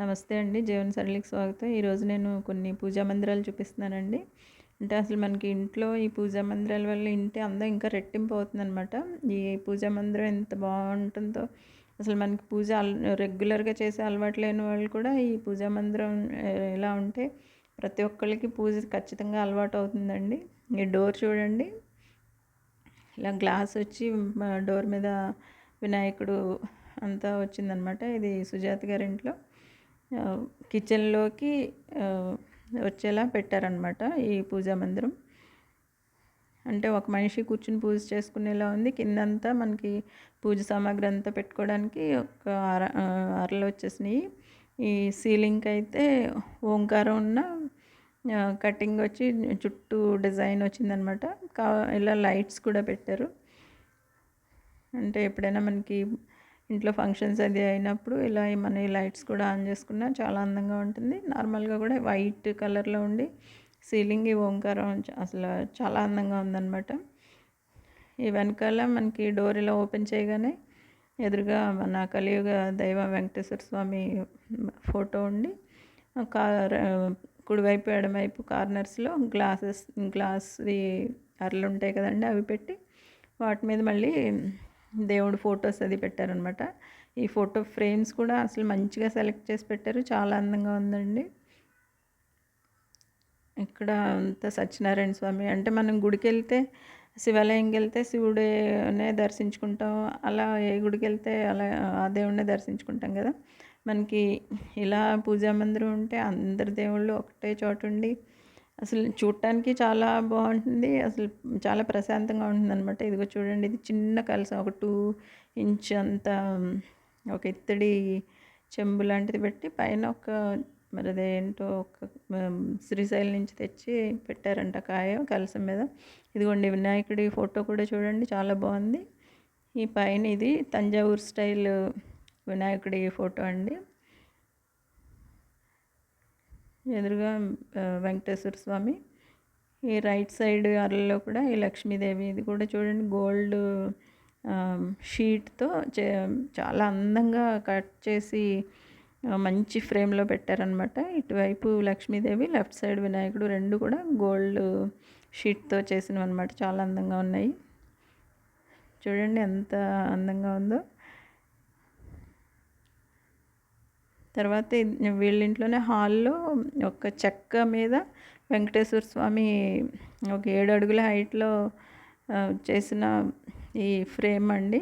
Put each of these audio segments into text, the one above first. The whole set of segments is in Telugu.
నమస్తే అండి. జీవన సరళికి స్వాగతం. ఈరోజు నేను కొన్ని పూజా మందిరాలు చూపిస్తున్నానండి. అంటే అసలు మనకి ఇంట్లో ఈ పూజా మందిరాల వల్ల ఇంటి అందం ఇంకా రెట్టింపు అవుతుందన్నమాట. ఈ పూజా మందిరం ఎంత బాగుంటుందో అసలు మనకి పూజ రెగ్యులర్గా చేసే అలవాటు లేని వాళ్ళు కూడా ఈ పూజా మందిరం ఎలా ఉంటే ప్రతి ఒక్కళ్ళకి పూజ ఖచ్చితంగా అలవాటు అవుతుందండి. ఈ డోర్ చూడండి. ఇలా గ్లాస్ వచ్చి డోర్ మీద వినాయకుడు అంతా వచ్చిందనమాట ఇది సుజాత గారి ఇంట్లో కిచెన్లోకి వచ్చేలా పెట్టారనమాట ఈ పూజా మందిరం. అంటే ఒక మనిషి కూర్చుని పూజ చేసుకునేలా ఉంది. కిందంతా మనకి పూజ సామాగ్రి అంతా పెట్టుకోవడానికి ఒక అర అరలు వచ్చేసినాయి. ఈ సీలింగ్కి అయితే ఓంకారం ఉన్న కటింగ్ వచ్చి చుట్టూ డిజైన్ వచ్చిందనమాట కా ఇలా లైట్స్ కూడా పెట్టారు. అంటే ఎప్పుడైనా మనకి ఇంట్లో ఫంక్షన్స్ అది అయినప్పుడు ఇలా మన లైట్స్ కూడా ఆన్ చేసుకున్నా చాలా అందంగా ఉంటుంది. నార్మల్గా కూడా వైట్ కలర్లో ఉండి సీలింగ్ ఈ ఓంకారం అసలు చాలా అందంగా ఉందన్నమాట. ఈ వెనకాల మనకి డోర్ ఇలా ఓపెన్ చేయగానే ఎదురుగా మన కలియుగ దైవ వెంకటేశ్వర స్వామి ఫోటో ఉండి కార్ కుడివైపు ఎడమవైపు కార్నర్స్లో గ్లాసెస్ గ్లాస్ అరలు ఉంటాయి కదండి అవి పెట్టి వాటి మీద మళ్ళీ దేవుడు ఫొటోస్ అది పెట్టారనమాట ఈ ఫోటో ఫ్రేమ్స్ కూడా అసలు మంచిగా సెలెక్ట్ చేసి పెట్టారు. చాలా అందంగా ఉందండి. ఇక్కడ అంతా సత్యనారాయణ స్వామి. అంటే మనం గుడికి వెళ్తే శివాలయంకి వెళ్తే శివుడినే దర్శించుకుంటాం. అలా ఏ గుడికి వెళ్తే అలా ఆ దేవుడినే దర్శించుకుంటాం కదా. మనకి ఇలా పూజా మందిరం ఉంటే అందరి దేవుళ్ళు ఒకటే చోట ఉండి అసలు చూడటానికి చాలా బాగుంటుంది. అసలు చాలా ప్రశాంతంగా ఉంటుంది అనమాట ఇదిగో చూడండి ఇది చిన్న కలసం ఒక టూ ఇంచ్ అంత ఒక ఇత్తడి చెంబు లాంటిది పెట్టి పైన ఒక మరి అదేంటో ఒక శ్రీశైలం నుంచి తెచ్చి పెట్టారంట కాయ కలసం మీద. ఇదిగోండి వినాయకుడి ఫోటో కూడా చూడండి చాలా బాగుంది. ఈ పైన ఇది తంజావూరు స్టైల్ వినాయకుడి ఫోటో అండి. ఎదురుగా వెంకటేశ్వర స్వామి. ఈ రైట్ సైడ్ అరలో కూడా ఈ లక్ష్మీదేవి. ఇది కూడా చూడండి గోల్డ్ షీట్తో చాలా అందంగా కట్ చేసి మంచి ఫ్రేమ్లో పెట్టారనమాట ఇటువైపు లక్ష్మీదేవి లెఫ్ట్ సైడ్ వినాయకుడు రెండు కూడా గోల్డ్ షీట్తో చేసినవి అనమాట చాలా అందంగా ఉన్నాయి. చూడండి ఎంత అందంగా ఉందో. తర్వాత వీళ్ళింట్లోనే హాల్లో ఒక చెక్క మీద వెంకటేశ్వర స్వామి ఒక ఏడు అడుగుల హైట్లో చేసిన ఈ ఫ్రేమ్ అండి.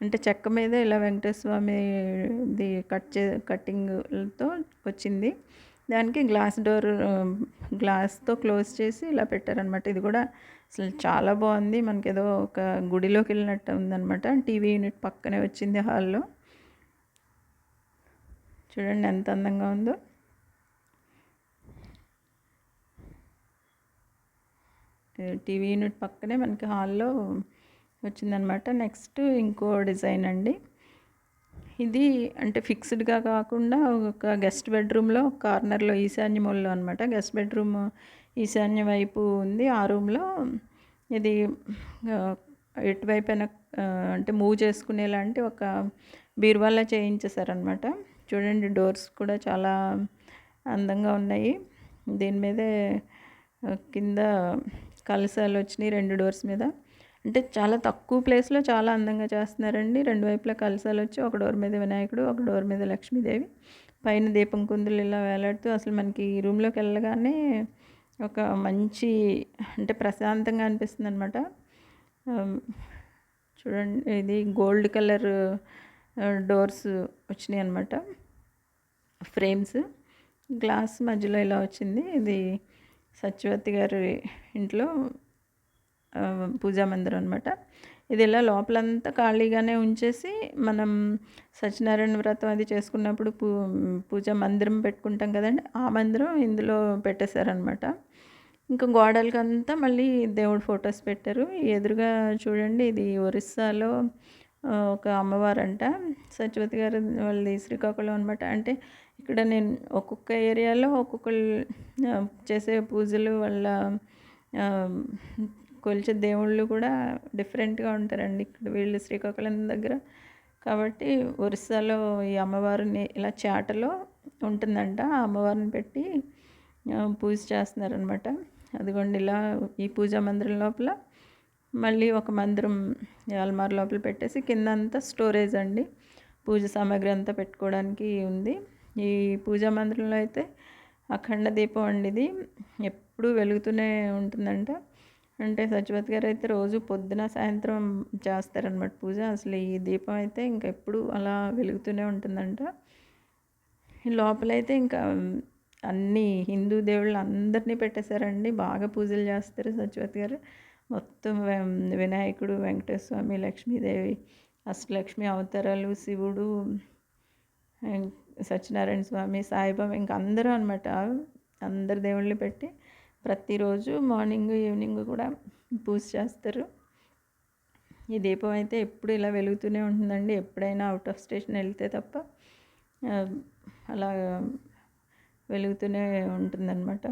అంటే చెక్క మీద ఇలా వెంకటేశ్వర స్వామిది కట్ చే కట్టింగ్తో వచ్చింది. దానికి గ్లాస్ డోర్ గ్లాస్తో క్లోజ్ చేసి ఇలా పెట్టారనమాట ఇది కూడా అసలు చాలా బాగుంది. మనకి ఏదో ఒక గుడిలోకి వెళ్ళినట్టు ఉందనమాట టీవీ యూనిట్ పక్కనే వచ్చింది హాల్లో. చూడండి ఎంత అందంగా ఉందో. టీవీ యూనిట్ పక్కనే మనకి హాల్లో వచ్చిందనమాట. నెక్స్ట్ ఇంకో డిజైన్ అండి. ఇది అంటే ఫిక్స్డ్గా కాకుండా ఒక గెస్ట్ బెడ్రూమ్లో కార్నర్లో ఈశాన్య మూలలో అనమాట. గెస్ట్ బెడ్రూమ్ ఈశాన్య వైపు ఉంది. ఆ రూమ్లో ఇది ఎటువైపు అంటే మూవ్ చేసుకునేలాంటి ఒక బీరువాలా చేయించేసారనమాట చూడండి డోర్స్ కూడా చాలా అందంగా ఉన్నాయి. దీని మీదే కింద కలసాలు వచ్చినాయి రెండు డోర్స్ మీద. అంటే చాలా తక్కువ ప్లేస్లో చాలా అందంగా చేస్తున్నారండి. రెండు వైపులా కలసాలు వచ్చి ఒక డోర్ మీద వినాయకుడు ఒక డోర్ మీద లక్ష్మీదేవి. పైన దీపం కుందులు ఇలా వేలాడుతూ అసలు మనకి ఈ రూమ్లోకి వెళ్ళగానే ఒక మంచి అంటే ప్రశాంతంగా అనిపిస్తుంది అనమాట చూడండి ఇది గోల్డ్ కలర్ డోర్స్ వచ్చినాయి అనమాట ఫ్రేమ్స్. గ్లాస్ మధ్యలో ఇలా వచ్చింది. ఇది సత్యవతి గారి ఇంట్లో పూజా మందిరం అనమాట ఇది ఇలా లోపలంతా ఖాళీగానే ఉంచేసి మనం సత్యనారాయణ వ్రతం అది చేసుకున్నప్పుడు పూ పూజా మందిరం పెట్టుకుంటాం కదండి ఆ మందిరం ఇందులో పెట్టేశారనమాట ఇంకా గోడలకంతా మళ్ళీ దేవుడు ఫొటోస్ పెట్టారు. ఎదురుగా చూడండి ఇది ఒరిస్సాలో ఒక అమ్మవారంట. సత్యవతి గారు వాళ్ళది శ్రీకాకుళం అనమాట అంటే ఇక్కడ నేను ఒక్కొక్క ఏరియాలో ఒక్కొక్కళ్ళు చేసే పూజలు వాళ్ళ కొలిచే దేవుళ్ళు కూడా డిఫరెంట్గా ఉంటారండి. ఇక్కడ వీళ్ళు శ్రీకాకుళం దగ్గర. కాబట్టి ఒరిస్సాలో ఈ అమ్మవారిని ఇలా చేటలో ఉంటుందంట. ఆ అమ్మవారిని పెట్టి పూజ చేస్తున్నారనమాట అదిగోండి ఇలా ఈ పూజా మందిరం లోపల మళ్ళీ ఒక మందిరం అల్మార్ లోపల పెట్టేసి కింద అంతా స్టోరేజ్ అండి. పూజ సామాగ్రి అంతా పెట్టుకోవడానికి ఉంది. ఈ పూజా మందిరంలో అయితే అఖండ దీపం అండి ఇది. ఎప్పుడూ వెలుగుతూనే ఉంటుందంట. అంటే సచివత్ గారు అయితే రోజు పొద్దున సాయంత్రం చేస్తారనమాట పూజ. అసలు ఈ దీపం అయితే ఇంకా ఎప్పుడు అలా వెలుగుతూనే ఉంటుందంట. లోపలైతే ఇంకా అన్ని హిందూ దేవుళ్ళు అందరినీ పెట్టేశారండి. బాగా పూజలు చేస్తారు సచివత్ గారు. మొత్తం వినాయకుడు వెంకటేశ్వర లక్ష్మీదేవి అష్టలక్ష్మి అవతారాలు శివుడు సత్యనారాయణ స్వామి సాయిబాబా ఇంకా అందరూ అనమాట అందరు దేవుళ్ళు పెట్టి ప్రతిరోజు మార్నింగ్ ఈవినింగ్ కూడా పూజ చేస్తారు. ఈ దీపం అయితే ఎప్పుడు ఇలా వెలుగుతూనే ఉంటుందండి. ఎప్పుడైనా అవుట్ ఆఫ్ స్టేషన్ వెళ్తే తప్ప అలా వెలుగుతూనే ఉంటుందన్నమాట.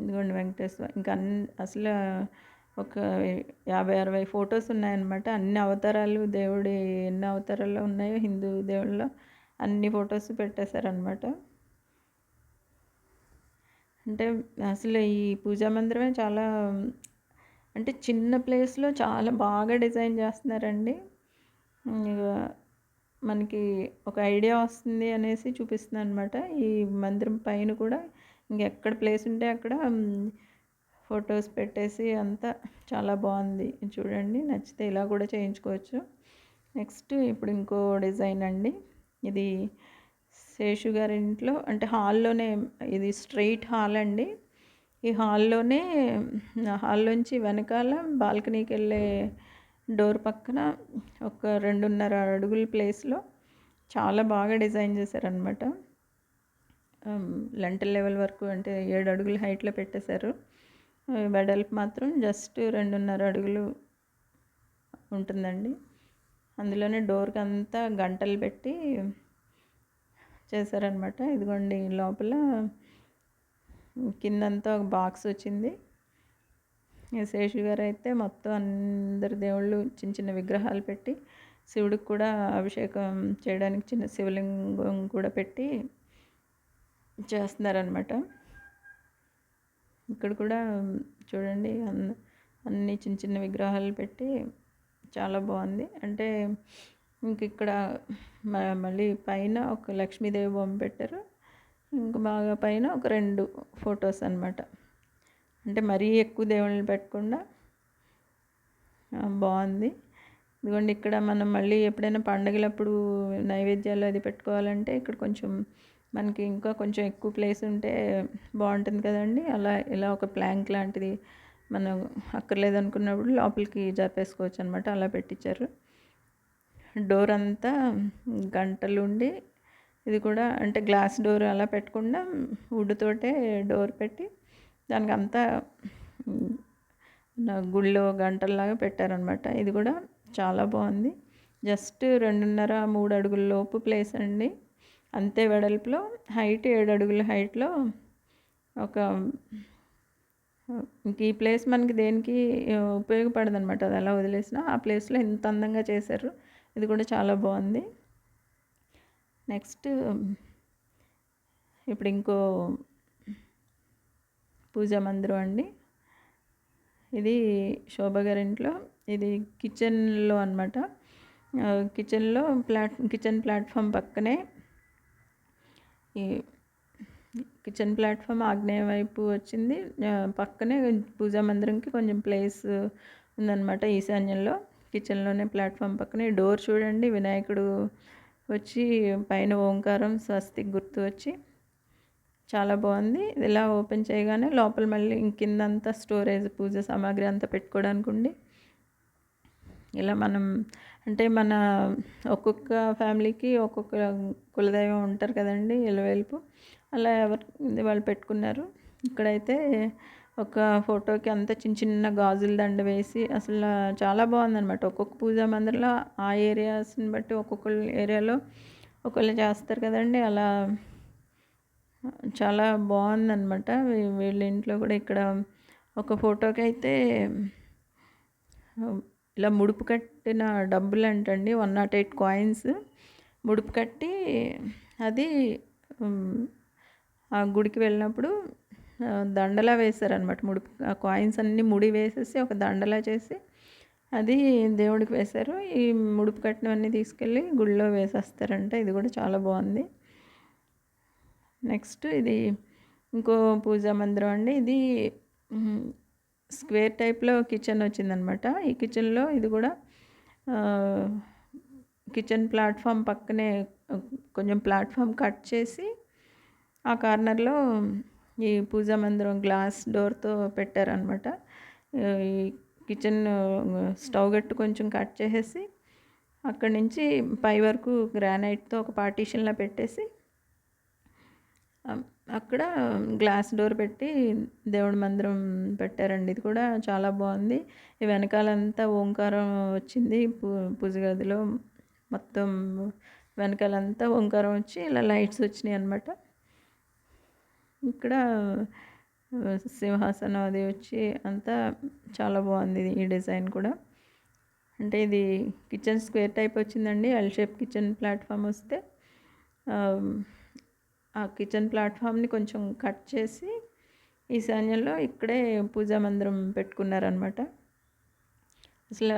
ఇదిగోండి వెంకటేశ్వర ఇంకా అన్ని అసలు ఒక యాభై అరవై ఫొటోస్ ఉన్నాయన్నమాట. అన్ని అవతారాలు దేవుడి ఎన్ని అవతారాల్లో ఉన్నాయో హిందూ దేవుళ్ళలో అన్ని ఫొటోస్ పెట్టేశారనమాట అంటే అసలు ఈ పూజా మందిరమే చాలా అంటే చిన్న ప్లేస్లో చాలా బాగా డిజైన్ చేస్తున్నారండి. మనకి ఒక ఐడియా వస్తుంది అనేసి చూపిస్తుంది అనమాట ఈ మందిరం పైన కూడా ఇంకెక్కడ ప్లేస్ ఉంటే అక్కడ ఫొటోస్ పెట్టేసి అంతా చాలా బాగుంది. చూడండి నచ్చితే ఇలా కూడా చేయించుకోవచ్చు. నెక్స్ట్ ఇప్పుడు ఇంకో డిజైన్ అండి. ఇది శేషు గారి ఇంట్లో అంటే హాల్లోనే ఇది స్ట్రైట్ హాల్ అండి. ఈ హాల్లోనే హాల్లోంచి వెనకాల బాల్కనీకి వెళ్ళే డోర్ పక్కన ఒక రెండున్నర అడుగుల ప్లేస్లో చాలా బాగా డిజైన్ చేశారనమాట Um, లెంటల్ లెవెల్ వరకు అంటే ఏడు అడుగుల హైట్లో పెట్టేశారు. Uh, వెడల్పు మాత్రం జస్ట్ రెండున్నర అడుగులు ఉంటుందండి. అందులోనే డోర్కి అంతా గంటలు పెట్టి చేశారనమాట ఇదిగోండి లోపల కిందంతా ఒక బాక్స్ వచ్చింది. శేషు గారు అయితే మొత్తం అందరి దేవుళ్ళు చిన్న చిన్న విగ్రహాలు పెట్టి శివుడికి కూడా అభిషేకం చేయడానికి చిన్న శివలింగం కూడా పెట్టి చేస్తున్నారనమాట ఇక్కడ కూడా చూడండి అన్ని చిన్న చిన్న విగ్రహాలు పెట్టి చాలా బాగుంది. అంటే ఇంక ఇక్కడ మళ్ళీ పైన ఒక లక్ష్మీదేవి బొమ్మ పెట్టారు. ఇంక బాగా పైన ఒక రెండు ఫొటోస్ అనమాట అంటే మరీ ఎక్కువ దేవుళ్ళని పెట్టకుండా బాగుంది. ఇదిగోండి ఇక్కడ మనం మళ్ళీ ఎప్పుడైనా పండగలప్పుడు నైవేద్యాలు అది పెట్టుకోవాలంటే ఇక్కడ కొంచెం మనకి ఇంకా కొంచెం ఎక్కువ ప్లేస్ ఉంటే బాగుంటుంది కదండి. అలా ఇలా ఒక ప్లాంక్ లాంటిది మనం అక్కర్లేదు అనుకున్నప్పుడు లోపలికి జరిపేసుకోవచ్చు అనమాట అలా పెట్టించారు డోర్ అంతా గంటలు ఉండి ఇది కూడా అంటే గ్లాస్ డోర్ అలా పెట్టకుండా వుడ్ తోటే డోర్ పెట్టి దానికి అంతా గుళ్ళో గంటల్లాగా పెట్టారనమాట. ఇది కూడా చాలా బాగుంది. జస్ట్ రెండున్నర మూడు అడుగుల లోపు ప్లేస్ అండి. అంతే వెడల్పులో హైట్ ఏడు అడుగుల హైట్లో ఒక ఇంక ఈ ప్లేస్ మనకి దేనికి ఉపయోగపడదు అనమాట అది అలా వదిలేసిన ఆ ప్లేస్లో ఇంత అందంగా చేశారు. ఇది కూడా చాలా బాగుంది. నెక్స్ట్ ఇప్పుడు ఇంకో పూజా మందిరం అండి. ఇది శోభ గారింట్లో. ఇది కిచెన్లో అనమాట కిచెన్లో ప్లాట్ కిచెన్ ప్లాట్ఫామ్ పక్కనే ఈ కిచెన్ ప్లాట్ఫామ్ ఆగ్నేయ వైపు వచ్చింది. పక్కనే పూజా మందిరంకి కొంచెం ప్లేస్ ఉందన్నమాట ఈశాన్యంలో. కిచెన్లోనే ప్లాట్ఫామ్ పక్కనే. డోర్ చూడండి వినాయకుడు వచ్చి పైన ఓంకారం స్వస్తి గుర్తు వచ్చి. చాలా బాగుంది. ఇలా ఓపెన్ చేయగానే లోపల మళ్ళీ కిందంతా స్టోరేజ్ పూజ సామాగ్రి అంతా పెట్టుకోవడానికి ఉండి ఇలా మనం అంటే మన ఒక్కొక్క ఫ్యామిలీకి ఒక్కొక్క కులదైవం ఉంటారు కదండి ఇలవేల్పు. అలా ఎవరు వాళ్ళు పెట్టుకున్నారు. ఇక్కడైతే ఒక ఫోటోకి అంత చిన్న చిన్న గాజుల దండ వేసి అసలు చాలా బాగుందన్నమాట. ఒక్కొక్క పూజా మందిరంలో ఆ ఏరియాస్ని బట్టి ఒక్కొక్క ఏరియాలో ఒకళ్ళు చేస్తారు కదండి. అలా చాలా బాగుందన్నమాట. వీళ్ళ ఇంట్లో కూడా ఇక్కడ ఒక ఫోటోకి అయితే ఇలా ముడుపు కట్టిన డబ్బులు అంటండి వన్ నాట్ ఎయిట్ కాయిన్స్ ముడుపు కట్టి అది ఆ గుడికి వెళ్ళినప్పుడు దండలా వేశారనమాట ముడుపు ఆ కాయిన్స్ అన్నీ ముడి వేసేసి ఒక దండలా చేసి అది దేవుడికి వేశారు. ఈ ముడుపు కట్టినవన్నీ తీసుకెళ్ళి గుడిలో వేసేస్తారంట. ఇది కూడా చాలా బాగుంది. నెక్స్ట్ ఇది ఇంకో పూజా మందిరం అండి. ఇది స్క్వేర్ టైప్లో కిచెన్ వచ్చిందనమాట. ఈ కిచెన్లో ఇది కూడా కిచెన్ ప్లాట్ఫామ్ పక్కనే కొంచెం ప్లాట్ఫామ్ కట్ చేసి ఆ కార్నర్లో ఈ పూజా మందిరం గ్లాస్ డోర్తో పెట్టారనమాట. ఈ కిచెన్ స్టవ్ గట్టు కొంచెం కట్ చేసేసి అక్కడి నుంచి పై వరకు గ్రానైట్తో ఒక పార్టీషన్లా పెట్టేసి అక్కడ గ్లాస్ డోర్ పెట్టి దేవుడి మందిరం పెట్టారండి. ఇది కూడా చాలా బాగుంది. ఈ వెనకాలంతా ఓంకారం వచ్చింది. పూ పూజ గదిలో మొత్తం వెనకాలంతా ఓంకారం వచ్చి ఇలా లైట్స్ వచ్చినాయి అనమాట ఇక్కడ సింహాసనం అది వచ్చి అంతా చాలా బాగుంది ఈ డిజైన్ కూడా. అంటే ఇది కిచెన్ స్క్వేర్ టైప్ వచ్చిందండి. ఎల్ షేప్ కిచెన్ ప్లాట్ఫామ్ వస్తే ఆ కిచెన్ ప్లాట్ఫామ్ని కొంచెం కట్ చేసి ఈశాన్యంలో ఇక్కడే పూజా మందిరం పెట్టుకున్నారనమాట అసలు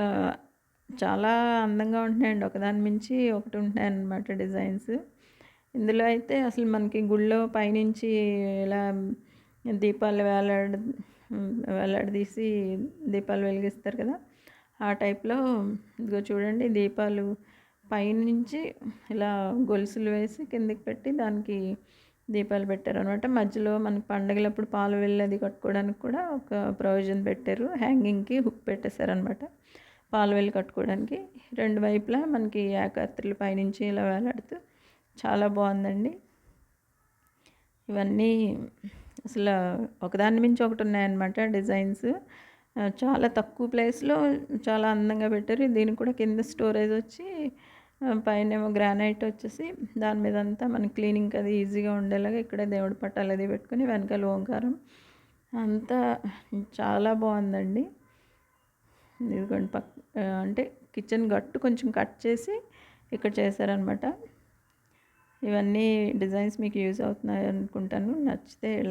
చాలా అందంగా ఉంటున్నాయండి. ఒకదాని మించి ఒకటి ఉంటున్నాయన్నమాట డిజైన్స్. ఇందులో అయితే అసలు మనకి గుళ్ళో పైనుంచి ఇలా దీపాలు వేలాడ వేలాడదీసి దీపాలు వెలిగిస్తారు కదా. ఆ టైప్లో ఇదిగో చూడండి దీపాలు పైనుంచి ఇలా గొలుసులు వేసి కిందికి పెట్టి దానికి దీపాలు పెట్టారు అనమాట మధ్యలో మనకి పండగలప్పుడు పాలు వెళ్ళేది కట్టుకోవడానికి కూడా ఒక ప్రొవిజన్ పెట్టారు. హ్యాంగింగ్కి హుక్ పెట్టేశారనమాట పాలు వెళ్ళి కట్టుకోవడానికి. రెండు వైపులా మనకి ఏకాత్రులు పైనుంచి ఇలా వేలాడుతూ చాలా బాగుందండి. ఇవన్నీ అసలు ఒకదాని మించి ఒకటి ఉన్నాయన్నమాట డిజైన్స్. చాలా తక్కువ ప్లేస్లో చాలా అందంగా పెట్టారు. దీనికి కూడా కింద స్టోరేజ్ వచ్చి పైన ఏమో గ్రానైట్ వచ్చేసి దాని మీద అంతా మన క్లీనింగ్ అది ఈజీగా ఉండేలాగా ఇక్కడ దేవుడి పట్టాలు అది పెట్టుకుని వెనకాల ఓంకారం. అంతా చాలా బాగుందండి. ఇదిగోండి పక్ అంటే కిచెన్ గట్టు కొంచెం కట్ చేసి ఇక్కడ చేశారనమాట ఇవన్నీ డిజైన్స్ మీకు యూజ్ అవుతున్నాయి అనుకుంటాను నచ్చితే లైక్